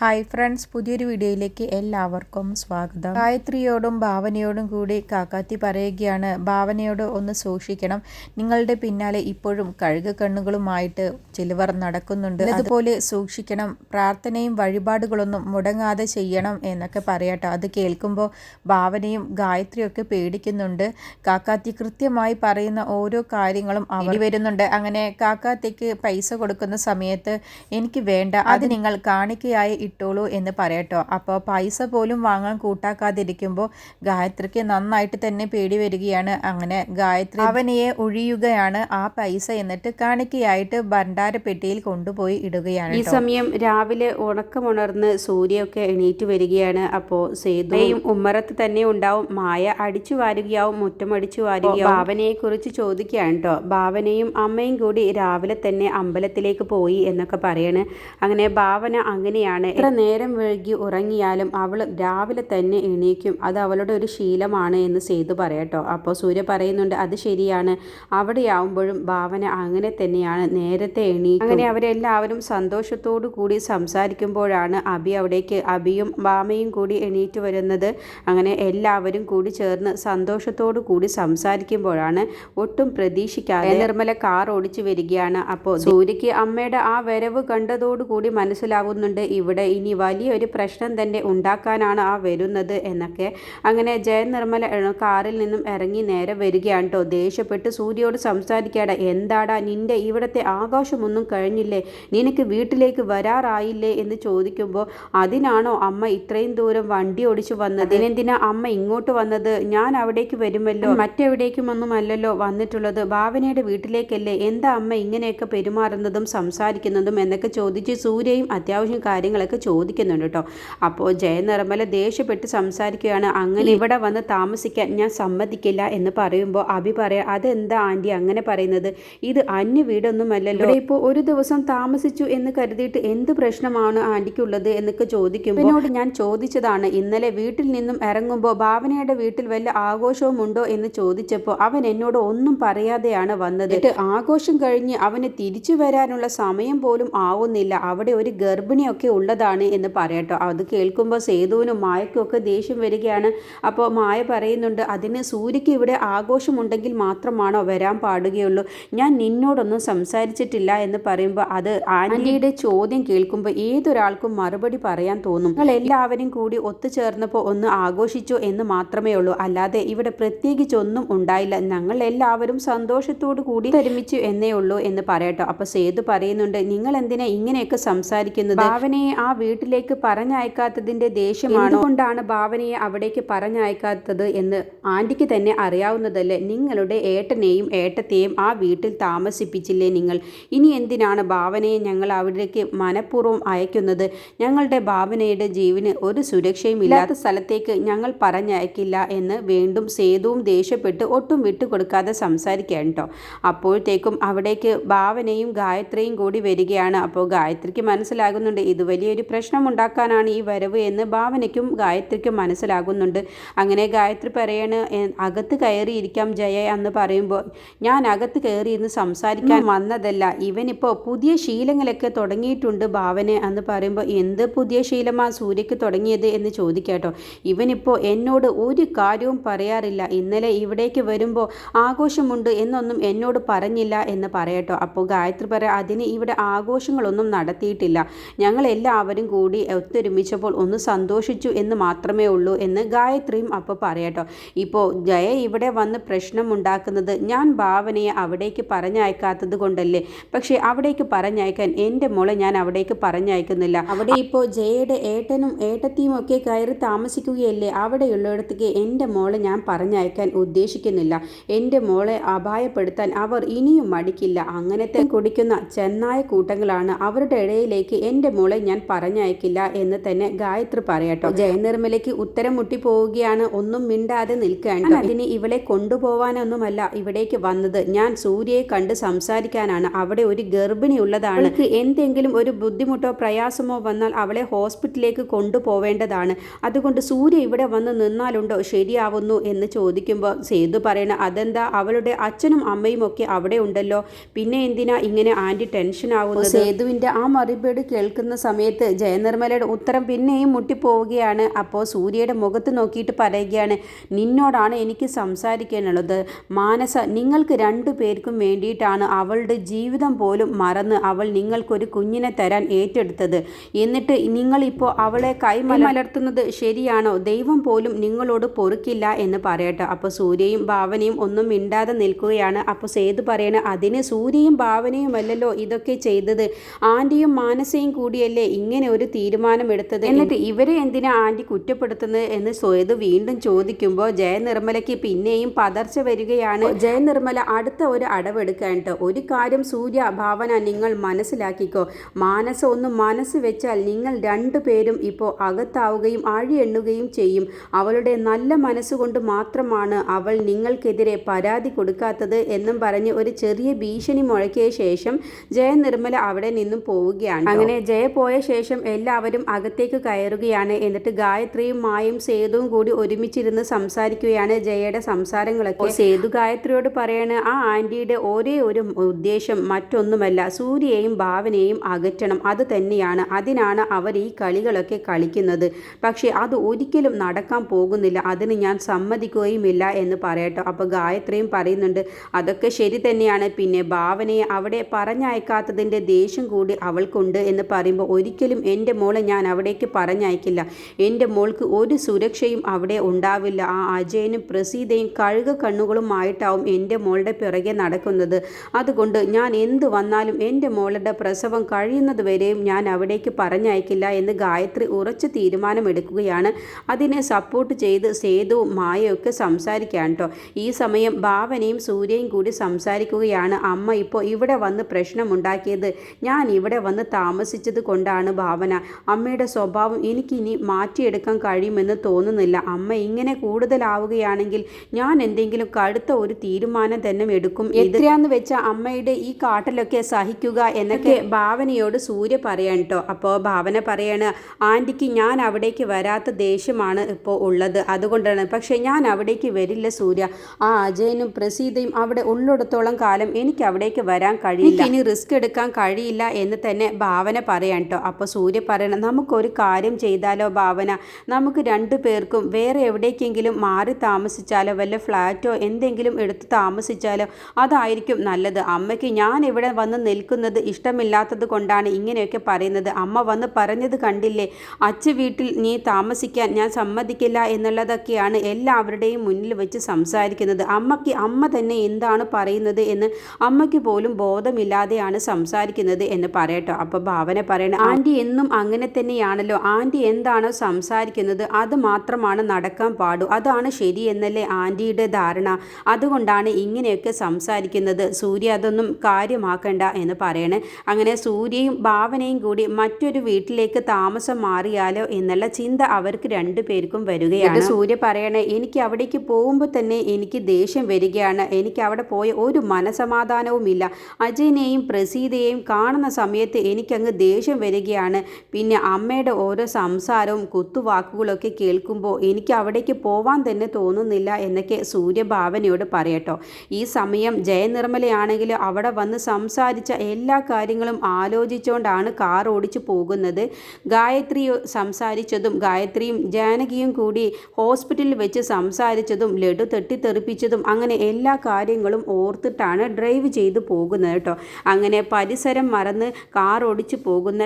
Hi friends പുതിയൊരു വീഡിയോയിലേക്ക് എല്ലാവർക്കും സ്വാഗതം. ഗായത്രിയോടും ഭാവനയോടും കൂടി കാക്കാത്തി പറയുകയാണ് ഭാവനയോട് ഒന്ന് സൂക്ഷിക്കണം. നിങ്ങളുടെ പിന്നാലെ ഇപ്പോഴും കഴുക കണ്ണുകളുമായിട്ട് ചിലവർ നടക്കുന്നുണ്ട്. അതുപോലെ സൂക്ഷിക്കണം പ്രാർത്ഥനയും വഴിപാടുകളൊന്നും മുടങ്ങാതെ ചെയ്യണം എന്നൊക്കെ പറയട്ടോ. അത് കേൾക്കുമ്പോൾ ഭാവനയും ഗായത്രിയൊക്കെ പേടിക്കുന്നുണ്ട്. കാക്കാത്തി കൃത്യമായി പറയുന്ന ഓരോ കാര്യങ്ങളും അവർ വരുന്നുണ്ട്. അങ്ങനെ കാക്കാത്തിക്ക് പൈസ കൊടുക്കുന്ന സമയത്ത് എനിക്ക് വേണ്ട അത് നിങ്ങൾ കാണിക്കയായി ഇട്ടോളൂ എന്ന് പറയട്ടോ അപ്പോൾ പൈസ പോലും വാങ്ങാൻ കൂട്ടാക്കാതിരിക്കുമ്പോൾ ഗായത്രിക്ക് നന്നായിട്ട് തന്നെ പേടി വരികയാണ്. അങ്ങനെ ഗായത്രി അവനെയെ ഒഴിയുകയാണ്. ആ പൈസ എന്നിട്ട് കാണിക്കയായിട്ട് ഭണ്ഡാരപ്പെട്ടിയിൽ കൊണ്ടുപോയി ഇടുകയാണ് ഈ സമയം രാവിലെ ഉണക്കമുണർന്ന് സൂര്യൊക്കെ എണീറ്റ് വരികയാണ്. അപ്പോൾ സേതുയും ഉമ്മറത്ത് തന്നെ ഉണ്ടാവും. മായ അടിച്ചു വാരുകയാവും മുറ്റം അടിച്ചു വാരുകയാവും. ഭാവനയെ കുറിച്ച് ചോദിക്കുകയാണ് കേട്ടോ. ഭാവനയും അമ്മയും കൂടി രാവിലെ തന്നെ അമ്പലത്തിലേക്ക് പോയി എന്നൊക്കെ പറയാണ്. അങ്ങനെ ഭാവന അങ്ങനെയാണ് എത്ര നേരം വൈകി ഉറങ്ങിയാലും അവൾ രാവിലെ തന്നെ എണീക്കും. അത് അവളുടെ ഒരു ശീലമാണ് എന്ന് സേതു പറയട്ടോ അപ്പോൾ സൂര്യ പറയുന്നുണ്ട് അത് ശരിയാണ്. അവിടെയാവുമ്പോഴും ഭാവന അങ്ങനെ തന്നെയാണ്. നേരത്തെ എണീക്കും. അങ്ങനെ അവരെല്ലാവരും സന്തോഷത്തോടു കൂടി സംസാരിക്കുമ്പോഴാണ് അബി അവിടേക്ക് അബിയും ബാമയും കൂടി എണീറ്റ് വരുന്നത്. അങ്ങനെ എല്ലാവരും കൂടി ചേർന്ന് സന്തോഷത്തോടു കൂടി സംസാരിക്കുമ്പോഴാണ് ഒട്ടും പ്രതീക്ഷിക്കാതെ നിർമ്മല കാർ ഓടിച്ചു വരികയാണ്. അപ്പോൾ സൂര്യക്ക് അമ്മയുടെ ആ വരവ് കണ്ടതോടുകൂടി മനസ്സിലാവുന്നുണ്ട് ഇവിടെ ഇനി വലിയൊരു പ്രശ്നം തന്നെ ഉണ്ടാക്കാനാണ് ആ വരുന്നത് എന്നൊക്കെ. അങ്ങനെ ജയൻ നിർമ്മല കാറിൽ നിന്നും ഇറങ്ങി നേരെ വരികയാണ് കേട്ടോ. ദേഷ്യപ്പെട്ട് സൂര്യയോട് സംസാരിക്കാടാ എന്താടാ നിന്റെ ഇവിടുത്തെ ആകാശമൊന്നും കഴിഞ്ഞില്ലേ? നിനക്ക് വീട്ടിലേക്ക് വരാറായില്ലേ എന്ന് ചോദിക്കുമ്പോൾ അതിനാണോ അമ്മ ഇത്രയും ദൂരം വണ്ടി ഓടിച്ചു വന്നത്? അതിനെന്തിനാ അമ്മ ഇങ്ങോട്ട് വന്നത്? ഞാൻ അവിടേക്ക് വരുമല്ലോ. മറ്റെവിടേക്കുമൊന്നും അല്ലല്ലോ വന്നിട്ടുള്ളത്. ഭാവനയുടെ വീട്ടിലേക്കല്ലേ? എന്താ അമ്മ ഇങ്ങനെയൊക്കെ പെരുമാറുന്നതും സംസാരിക്കുന്നതും എന്നൊക്കെ ചോദിച്ച് സൂര്യയും അത്യാവശ്യം കാര്യങ്ങളൊക്കെ ചോദിക്കുന്നുണ്ട് കേട്ടോ. അപ്പോൾ ജയനിർമ്മല ദേഷ്യപ്പെട്ട് സംസാരിക്കുകയാണ്. അങ്ങനെ ഇവിടെ വന്ന് താമസിക്കാൻ ഞാൻ സമ്മതിക്കില്ല എന്ന് പറയുമ്പോൾ അഭി പറയാം അതെന്താ ആന്റി അങ്ങനെ പറയുന്നത്? ഇത് അന്യ വീടൊന്നുമല്ലല്ലോ. ഇവിടെ ഇപ്പോൾ ഒരു ദിവസം താമസിച്ചു എന്ന് കരുതിയിട്ട് എന്ത് പ്രശ്നമാണ് ആന്റിക്കുള്ളത് എന്നൊക്കെ ചോദിക്കുമ്പോൾ എന്നോട് ഞാൻ ചോദിച്ചതാണ്. ഇന്നലെ വീട്ടിൽ നിന്നും ഇറങ്ങുമ്പോൾ ഭാവനയുടെ വീട്ടിൽ വല്ല ആഘോഷവും ഉണ്ടോ? എന്ന് ചോദിച്ചപ്പോൾ അവൻ എന്നോട് ഒന്നും പറയാതെയാണ് വന്നത്. ആഘോഷം കഴിഞ്ഞ് അവന് തിരിച്ചു വരാനുള്ള സമയം പോലും ആവുന്നില്ല. അവിടെ ഒരു ഗർഭിണിയൊക്കെ ഉള്ളതാണ് എന്ന് പറയട്ടോ അത് കേൾക്കുമ്പോൾ സേതുവിനും മായക്കും ഒക്കെ ദേഷ്യം വരികയാണ്. അപ്പോൾ മായ പറയുന്നുണ്ട് അതിന് സൂര്യക്ക് ഇവിടെ ആഘോഷമുണ്ടെങ്കിൽ മാത്രമാണോ വരാൻ പാടുകയുള്ളൂ? ഞാൻ നിന്നോടൊന്നും സംസാരിച്ചിട്ടില്ല എന്ന് പറയുമ്പോൾ അത് ആന്റിയുടെ ചോദ്യം കേൾക്കുമ്പോൾ ഏതൊരാൾക്കും മറുപടി പറയാൻ തോന്നും. നിങ്ങൾ എല്ലാവരും കൂടി ഒത്തുചേർന്നപ്പോൾ ഒന്ന് ആഘോഷിച്ചു എന്ന് മാത്രമേ ഉള്ളൂ. അല്ലാതെ ഇവിടെ പ്രത്യേകിച്ചൊന്നും ഉണ്ടായില്ല. ഞങ്ങൾ എല്ലാവരും സന്തോഷത്തോടു കൂടി ഒരുമിച്ചു എന്നേ ഉള്ളൂ എന്ന് പറയട്ടോ അപ്പോൾ സേതു പറയുന്നുണ്ട് നിങ്ങൾ എന്തിനാ ഇങ്ങനെയൊക്കെ സംസാരിക്കുന്നത്? ഭാവനയെ ആ വീട്ടിലേക്ക് പറഞ്ഞയക്കാത്തതിന്റെ ദേഷ്യമാണ്? കൊണ്ടാണ് ഭാവനയെ അവിടേക്ക് പറഞ്ഞയക്കാത്തത് എന്ന് ആന്റിക്ക് തന്നെ അറിയാവുന്നതല്ലേ? നിങ്ങളുടെ ഏട്ടനെയും ഏട്ടത്തെയും ആ വീട്ടിൽ താമസിപ്പിച്ചില്ലേ നിങ്ങൾ? ഇനി എന്തിനാണ് ഭാവനയെ ഞങ്ങൾ അവിടേക്ക് മനഃപൂർവം അയക്കുന്നത്? ഞങ്ങളുടെ ഭാവനയുടെ ജീവന് ഒരു സുരക്ഷയും ഇല്ലാത്ത സ്ഥലത്തേക്ക് ഞങ്ങൾ പറഞ്ഞയക്കില്ല എന്ന് വീണ്ടും സേതുവും ദേഷ്യപ്പെട്ട് ഒട്ടും വിട്ടുകൊടുക്കാതെ സംസാരിക്കുകയാണ് കേട്ടോ. അപ്പോഴത്തേക്കും അവിടേക്ക് ഭാവനയും ഗായത്രിയും കൂടി വരികയാണ്. അപ്പോൾ ഗായത്രിക്ക് മനസ്സിലാകുന്നുണ്ട് ഇത് വലിയൊരു പ്രശ്നം ഉണ്ടാക്കാനാണ് ഈ വരവ് എന്ന് ഭാവനയ്ക്കും ഗായത്രിക്കും മനസ്സിലാകുന്നുണ്ട്. അങ്ങനെ ഗായത്രി പറയാണ് അകത്ത് കയറിയിരിക്കാം ജയ എന്ന് പറയുമ്പോൾ ഞാൻ അകത്ത് കയറി ഇന്ന് സംസാരിക്കാൻ വന്നതല്ല ഇവനിപ്പോൾ പുതിയ ശീലങ്ങളൊക്കെ തുടങ്ങിയിട്ടുണ്ട് ഭാവന എന്ന് പറയുമ്പോൾ എന്ത് പുതിയ ശീലമാണ് സൂര്യക്ക് തുടങ്ങിയത് എന്ന് ചോദിക്കാട്ടോ. ഇവനിപ്പോൾ എന്നോട് ഒരു കാര്യവും പറയാറില്ല ഇന്നലെ ഇവിടേക്ക് വരുമ്പോൾ ആഘോഷമുണ്ട് എന്നൊന്നും എന്നോട് പറഞ്ഞില്ല എന്ന് പറയട്ടോ. അപ്പോൾ ഗായത്രി പറയാം അതിന് ഇവിടെ ആഘോഷങ്ങളൊന്നും നടത്തിയിട്ടില്ല ഞങ്ങൾ എല്ലാവരും കൂടി ഒത്തൊരുമിച്ചപ്പോൾ ഒന്ന് സന്തോഷിച്ചു എന്ന് മാത്രമേ ഉള്ളൂ എന്ന് ഗായത്രിയും അപ്പോൾ പറയട്ടോ ഇപ്പോൾ ജയ ഇവിടെ വന്ന് പ്രശ്നമുണ്ടാക്കുന്നത് ഞാൻ ഭാവനയെ അവിടേക്ക് പറഞ്ഞയക്കാത്തത് കൊണ്ടല്ലേ? പക്ഷേ അവിടേക്ക് പറഞ്ഞയക്കാൻ എന്റെ മോളെ ഞാൻ അവിടേക്ക് പറഞ്ഞയക്കുന്നില്ല. അവിടെ ഇപ്പോൾ ജയയുടെ ഏട്ടനും ഏട്ടത്തിയും ഒക്കെ കയറി താമസിക്കുകയല്ലേ? അവിടെയുള്ളിടത്തേക്ക് എന്റെ മോളെ ഞാൻ പറഞ്ഞയക്കാൻ ഉദ്ദേശിക്കുന്നില്ല. എന്റെ മോളെ അപായപ്പെടുത്താൻ അവർ ഇനിയും മടിക്കില്ല. അങ്ങനത്തെ കുടിക്കുന്ന ചെന്നായ കൂട്ടങ്ങളാണ്. അവരുടെ ഇടയിലേക്ക് എന്റെ മോളെ ഞാൻ പറഞ്ഞയക്കില്ല എന്ന് തന്നെ ഗായത്രി പറയട്ടോ ജയനിർമ്മലയ്ക്ക് ഉത്തരം മുട്ടി പോവുകയാണ് ഒന്നും മിണ്ടാതെ നിൽക്കുകയാണ് അതിന് ഇവളെ കൊണ്ടുപോവാനൊന്നുമല്ല ഇവിടേക്ക് വന്നത്. ഞാൻ സൂര്യയെ കണ്ട് സംസാരിക്കാനാണ്. അവിടെ ഒരു ഗർഭിണി ഉള്ളതാണ്. എന്തെങ്കിലും ഒരു ബുദ്ധിമുട്ടോ പ്രയാസമോ വന്നാൽ അവളെ ഹോസ്പിറ്റലിലേക്ക് കൊണ്ടുപോവേണ്ടതാണ്. അതുകൊണ്ട് സൂര്യ ഇവിടെ വന്ന് നിന്നാലുണ്ടോ? ശരിയാവുന്നു എന്ന് ചോദിക്കുമ്പോൾ സേതു പറയണ അതെന്താ? അവളുടെ അച്ഛനും അമ്മയും ഒക്കെ അവിടെ ഉണ്ടല്ലോ. പിന്നെ എന്തിനാ ഇങ്ങനെ ആന്റി ടെൻഷൻ ആവുന്നത് സേതുവിന്റെ ആ മറുപടി കേൾക്കുന്ന സമയത്ത് ജയനിർമ്മലയുടെ ഉത്തരം പിന്നെയും മുട്ടിപ്പോവുകയാണ്. അപ്പോൾ സൂര്യയുടെ മുഖത്ത് നോക്കിയിട്ട് പറയുകയാണ് നിന്നോടാണ് എനിക്ക് സംസാരിക്കാനുള്ളത്. മാനസ നിങ്ങൾക്ക് രണ്ടു പേർക്കും വേണ്ടിയിട്ടാണ് അവളുടെ ജീവിതം പോലും മറന്ന് അവൾ നിങ്ങൾക്കൊരു കുഞ്ഞിനെ തരാൻ ഏറ്റെടുത്തത്. എന്നിട്ട് നിങ്ങളിപ്പോൾ അവളെ കൈമലർത്തുന്നത് ശരിയാണോ? ദൈവം പോലും നിങ്ങളോട് പൊറുക്കില്ല എന്ന് പറയട്ടെ. അപ്പോൾ സൂര്യയും ഭാവനയും ഒന്നും മിണ്ടാതെ നിൽക്കുകയാണ്. അപ്പോൾ സേതു പറയണ അതിന് സൂര്യയും ഭാവനയും അല്ലല്ലോ ഇതൊക്കെ ചെയ്തത്. ആന്റിയും മാനസയും കൂടിയല്ലേ ഇങ്ങനെ ഒരു തീരുമാനമെടുത്തത് എന്നിട്ട് ഇവരെ എന്തിനാ ആന്റി കുറ്റപ്പെടുത്തുന്നത് എന്ന് സ്വയത് വീണ്ടും ചോദിക്കുമ്പോൾ ജയനിർമ്മലയ്ക്ക് പിന്നെയും പതർച്ച വരികയാണ്. ജയനിർമ്മല അടുത്ത ഒരു അടവെടുക്കാൻ കേട്ടോ ഒരു കാര്യം സൂര്യ ഭാവന നിങ്ങൾ മനസ്സിലാക്കിക്കോ. മാനസ ഒന്ന് മനസ്സ് വെച്ചാൽ നിങ്ങൾ രണ്ടു പേരും ഇപ്പോൾ അകത്താവുകയും അഴിയെണ്ണുകയും ചെയ്യും. അവളുടെ നല്ല മനസ്സുകൊണ്ട് മാത്രമാണ് അവൾ നിങ്ങൾക്കെതിരെ പരാതി കൊടുക്കാത്തത് എന്നും പറഞ്ഞ് ഒരു ചെറിയ ഭീഷണി മുഴക്കിയ ശേഷം ജയ നിർമ്മല അവിടെ നിന്നും പോവുകയാണ് അങ്ങനെ ജയ പോയ ശേഷം എല്ലാവരും അകത്തേക്ക് കയറുകയാണ്. എന്നിട്ട് ഗായത്രിയും മായും സേതുവും കൂടി ഒരുമിച്ചിരുന്ന് സംസാരിക്കുകയാണ് ജയയുടെ സംസാരങ്ങളൊക്കെ. സേതു. ഗായത്രിയോട് പറയാണ് ആ ആന്റിയുടെ ഒരേ ഒരു ഉദ്ദേശം മറ്റൊന്നുമല്ല. സൂര്യയെയും ഭാവനയെയും അകറ്റണം. അത് തന്നെയാണ്. അതിനാണ് അവർ ഈ കളികളൊക്കെ കളിക്കുന്നത്. പക്ഷേ അത് ഒരിക്കലും നടക്കാൻ പോകുന്നില്ല. അതിന് ഞാൻ സമ്മതിക്കുകയുമില്ല എന്ന് പറയട്ടോ. അപ്പോൾ ഗായത്രിയും പറയുന്നുണ്ട് അതൊക്കെ ശരി തന്നെയാണ്. പിന്നെ ഭാവനയെ അവിടെ പറഞ്ഞയക്കാത്തതിന്റെ ദേഷ്യം കൂടി അവൾക്കുണ്ട്. എന്ന് പറയുമ്പോൾ ഒരിക്കലും എന്റെ മോളെ ഞാൻ അവിടേക്ക് പറഞ്ഞയക്കില്ല. എന്റെ മോൾക്ക് ഒരു സുരക്ഷയും അവിടെ ഉണ്ടാവില്ല. ആ അജയനും പ്രസീതയും കഴുക കണ്ണുകളുമായിട്ടാവും എന്റെ മോളുടെ പിറകെ നടക്കുന്നത്. അതുകൊണ്ട് ഞാൻ എന്ത് വന്നാലും എന്റെ മോളുടെ പ്രസവം കഴിയുന്നത് വരെയും ഞാൻ അവിടേക്ക് പറഞ്ഞയക്കില്ല എന്ന് ഗായത്രി ഉറച്ച തീരുമാനമെടുക്കുകയാണ്. അതിനെ സപ്പോർട്ട് ചെയ്ത് സേതുവും മായയൊക്കെ സംസാരിക്കാൻ കേട്ടോ. ഈ സമയം ഭാവനയും സൂര്യയും കൂടി സംസാരിക്കുകയാണ്. അമ്മ ഇപ്പോൾ ഇവിടെ വന്ന് പ്രശ്നമുണ്ടാക്കിയത്. ഞാൻ ഇവിടെ വന്ന് താമസിച്ചത് കൊണ്ടാണ് ഭാവന. അമ്മയുടെ സ്വഭാവം എനിക്കിനി മാറ്റിയെടുക്കാൻ കഴിയുമെന്ന് തോന്നുന്നില്ല. അമ്മ ഇങ്ങനെ കൂടുതലാവുകയാണെങ്കിൽ ഞാൻ എന്തെങ്കിലും കടുത്ത ഒരു തീരുമാനം തന്നെ എടുക്കും. എത്രയാന്ന് വെച്ച അമ്മയുടെ ഈ കാട്ടിലൊക്കെ സഹിക്കുക എന്നൊക്കെ ഭാവനയോട് സൂര്യ പറയാൻ കേട്ടോ അപ്പോൾ ഭാവന പറയാണ് ആന്റിക്ക് ഞാൻ അവിടേക്ക് വരാത്ത ദേഷ്യമാണ് ഇപ്പോൾ ഉള്ളത്. അതുകൊണ്ടാണ്. പക്ഷേ ഞാൻ അവിടേക്ക് വരില്ല സൂര്യ. ആ അജയനും പ്രസീതയും അവിടെ ഉള്ളിടത്തോളം കാലം എനിക്ക് അവിടേക്ക് വരാൻ കഴിയില്ല. ഇനി റിസ്ക് എടുക്കാൻ കഴിയില്ല എന്ന് തന്നെ ഭാവന പറയാൻ കേട്ടോ അപ്പോൾ സൂര്യ പറയണം. നമുക്കൊരു കാര്യം ചെയ്താലോ ഭാവന? നമുക്ക് രണ്ടു പേർക്കും വേറെ എവിടേക്കെങ്കിലും മാറി താമസിച്ചാലോ വല്ല ഫ്ലാറ്റോ എന്തെങ്കിലും എടുത്ത് താമസിച്ചാലോ അതായിരിക്കും നല്ലത്. അമ്മയ്ക്ക് ഞാൻ ഇവിടെ വന്ന് നിൽക്കുന്നത് ഇഷ്ടമില്ലാത്തത് കൊണ്ടാണ് ഇങ്ങനെയൊക്കെ പറയുന്നത്. അമ്മ വന്ന് പറഞ്ഞത് കണ്ടില്ലേ? അച്ഛ വീട്ടിൽ നീ താമസിക്കാൻ ഞാൻ സമ്മതിക്കില്ല എന്നുള്ളതൊക്കെയാണ് എല്ലാവരുടെയും മുന്നിൽ വെച്ച് സംസാരിക്കുന്നത്. അമ്മയ്ക്ക് അമ്മ തന്നെ എന്താണ് പറയുന്നത് എന്ന് അമ്മയ്ക്ക് പോലും ബോധമില്ലാതെയാണ് സംസാരിക്കുന്നത് എന്ന് പറയട്ടോ. അപ്പോൾ ഭാവന പറയണ. ആന്റി എന്നും അങ്ങനെ തന്നെയാണല്ലോ. ആന്റി എന്താണോ സംസാരിക്കുന്നത് അത് മാത്രമാണ് നടക്കാൻ പാടു. അതാണ് ശരി എന്നല്ലേ ആന്റിയുടെ ധാരണ. അതുകൊണ്ടാണ് ഇങ്ങനെയൊക്കെ സംസാരിക്കുന്നത്. സൂര്യ അതൊന്നും കാര്യമാക്കണ്ട എന്ന് പറയണേ. അങ്ങനെ സൂര്യയും ഭാവനയും കൂടി മറ്റൊരു വീട്ടിലേക്ക് താമസം മാറിയാലോ എന്നുള്ള ചിന്ത അവർക്ക് രണ്ടു പേർക്കും വരികയാണ്. സൂര്യ പറയണേ എനിക്ക് അവിടേക്ക് പോകുമ്പോൾ തന്നെ എനിക്ക് ദേഷ്യം വരികയാണ്. എനിക്ക് അവിടെ പോയ ഒരു മനസമാധാനവുമില്ല. അജയനെയും പ്രസീതയെയും കാണുന്ന സമയത്ത് എനിക്കങ്ങ് ദേഷ്യം വരികയാണ്. പിന്നെ അമ്മയുടെ ഓരോ സംസാരവും കുത്തുവാക്കുകളൊക്കെ കേൾക്കുമ്പോൾ എനിക്ക് അവിടേക്ക് പോവാൻ തന്നെ തോന്നുന്നില്ല എന്നൊക്കെ സൂര്യഭാവനയോട് പറയട്ടോ. ഈ സമയം ജയനിർമ്മലയാണെങ്കിൽ അവിടെ വന്ന് സംസാരിച്ച എല്ലാ കാര്യങ്ങളും ആലോചിച്ചുകൊണ്ടാണ് കാർ ഓടിച്ചു പോകുന്നത്. ഗായത്രി സംസാരിച്ചതും ഗായത്രിയും ജാനകിയും കൂടി ഹോസ്പിറ്റലിൽ വെച്ച് സംസാരിച്ചതും ലഡു തട്ടിത്തെറിപ്പിച്ചതും അങ്ങനെ എല്ലാ കാര്യങ്ങളും ഓർത്തിട്ടാണ് ഡ്രൈവ് ചെയ്തു പോകുന്നത് കേട്ടോ. അങ്ങനെ പരിസരം മറന്ന് കാർ ഓടിച്ചു പോകുന്ന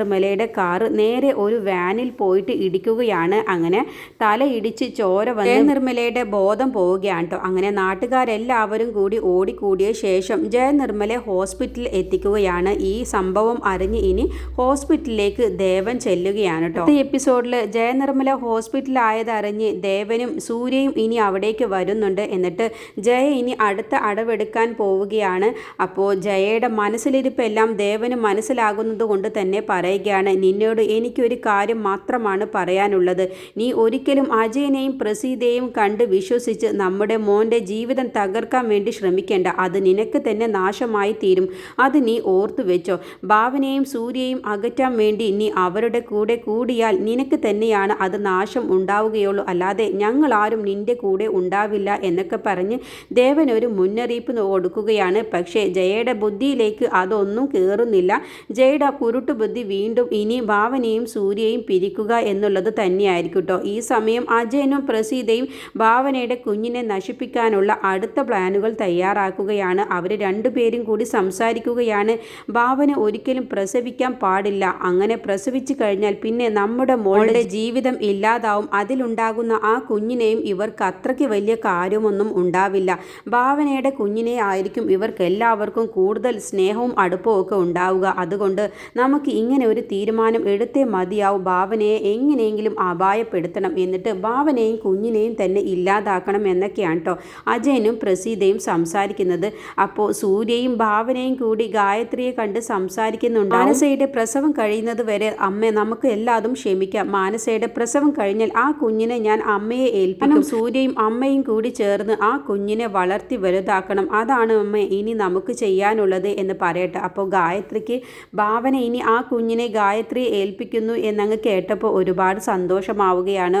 ജയനിർമ്മലയുടെ കാറ് നേരെ ഒരു വാനിൽ പോയിട്ട് ഇടിക്കുകയാണ്. അങ്ങനെ തലയിടിച്ച് ചോര വന്ന് നിർമ്മലയുടെ ബോധം പോവുകയാണ് കേട്ടോ അങ്ങനെ നാട്ടുകാരെല്ലാവരും കൂടി ഓടിക്കൂടിയ ശേഷം ജയനിർമ്മലെ ഹോസ്പിറ്റലിൽ എത്തിക്കുകയാണ്. ഈ സംഭവം അറിഞ്ഞ് ഇനി ഹോസ്പിറ്റലിലേക്ക് ദേവൻ ചെല്ലുകയാണ് കേട്ടോ ഈ എപ്പിസോഡിൽ ജയനിർമ്മല ഹോസ്പിറ്റലായതറിഞ്ഞ് ദേവനും സൂര്യയും ഇനി അവിടേക്ക് വരുന്നുണ്ട്. എന്നിട്ട് ജയ ഇനി അടുത്ത അടവെടുക്കാൻ പോവുകയാണ്. അപ്പോൾ ജയയുടെ മനസ്സിലിരിപ്പെല്ലാം ദേവന് മനസ്സിലാകുന്നത് കൊണ്ട് തന്നെ പറയുകയാണ് നിന്നോട് എനിക്കൊരു കാര്യം മാത്രമാണ് പറയാനുള്ളത്. നീ ഒരിക്കലും അജയനെയും പ്രസീതയെയും കണ്ട് വിശ്വസിച്ച് നമ്മുടെ മോന്റെ ജീവിതം തകർക്കാൻ വേണ്ടി ശ്രമിക്കേണ്ട. അത് നിനക്ക് തന്നെ നാശമായി തീരും. അത് നീ ഓർത്തു വെച്ചോ. ഭാവനയും സൂര്യയും അകറ്റാൻ വേണ്ടി നീ അവരുടെ കൂടെ കൂടിയാൽ നിനക്ക് തന്നെയാണ് അത് നാശം ഉണ്ടാവുകയുള്ളൂ. അല്ലാതെ ഞങ്ങൾ ആരും നിന്റെ കൂടെ ഉണ്ടാവില്ല എന്നൊക്കെ പറഞ്ഞ് ദേവൻ ഒരു മുന്നറിയിപ്പ് കൊടുക്കുകയാണ്. പക്ഷേ ജയയുടെ ബുദ്ധിയിലേക്ക് അതൊന്നും കയറുന്നില്ല ജയയുടെ കുരുട്ട് ബുദ്ധി വീണ്ടും ഇനി ഭാവനയും സൂര്യയും പിരിക്കുക എന്നുള്ളത് തന്നെയായിരിക്കും കേട്ടോ ഈ സമയം അജയനും പ്രസീതയും ഭാവനയുടെ കുഞ്ഞിനെ നശിപ്പിക്കാനുള്ള അടുത്ത പ്ലാനുകൾ തയ്യാറാക്കുകയാണ്. അവർ രണ്ടുപേരും കൂടി സംസാരിക്കുകയാണ്. ഭാവന ഒരിക്കലും പ്രസവിക്കാൻ പാടില്ല. അങ്ങനെ പ്രസവിച്ചു കഴിഞ്ഞാൽ പിന്നെ നമ്മുടെ മോളുടെ ജീവിതം ഇല്ലാതാവും. അതിലുണ്ടാകുന്ന ആ കുഞ്ഞിനെയും ഇവർക്ക് അത്രയ്ക്ക് വലിയ കാര്യമൊന്നും ഉണ്ടാവില്ല. ഭാവനയുടെ കുഞ്ഞിനെ ആയിരിക്കും ഇവർക്ക് എല്ലാവർക്കും കൂടുതൽ സ്നേഹവും അടുപ്പവും ഒക്കെ ഉണ്ടാവുക. അതുകൊണ്ട് നമുക്ക് ഇങ്ങനെ ഒരു തീരുമാനം എടുത്തേ മതിയാവും. ഭാവനയെ എങ്ങനെയെങ്കിലും അപായപ്പെടുത്തണം എന്നിട്ട് ഭാവനയും കുഞ്ഞിനെയും തന്നെ ഇല്ലാതാക്കണം എന്നൊക്കെയാണ് കേട്ടോ അജയനും പ്രസീതയും സംസാരിക്കുന്നത്. അപ്പോൾ സൂര്യയും ഭാവനയും കൂടി ഗായത്രിയെ കണ്ട് സംസാരിക്കുന്നുണ്ട് മാനസയുടെ പ്രസവം കഴിയുന്നത് വരെ അമ്മ നമുക്ക് എല്ലാതും ക്ഷമിക്കാം. മാനസയുടെ പ്രസവം കഴിഞ്ഞാൽ ആ കുഞ്ഞിനെ ഞാൻ അമ്മയെ ഏൽപ്പിക്കും. സൂര്യയും അമ്മയും കൂടി ചേർന്ന് ആ കുഞ്ഞിനെ വളർത്തി വലുതാക്കണം. അതാണ് അമ്മ ഇനി നമുക്ക് ചെയ്യാനുള്ളത് എന്ന് പറയട്ടെ. അപ്പോൾ ഗായത്രിക്ക് ഭാവന ഇനി ആ കുഞ്ഞിനെ ഗായത്രി ഏൽപ്പിക്കുന്നു എന്നങ്ങ് കേട്ടപ്പോൾ ഒരുപാട് സന്തോഷമാവുകയാണ്.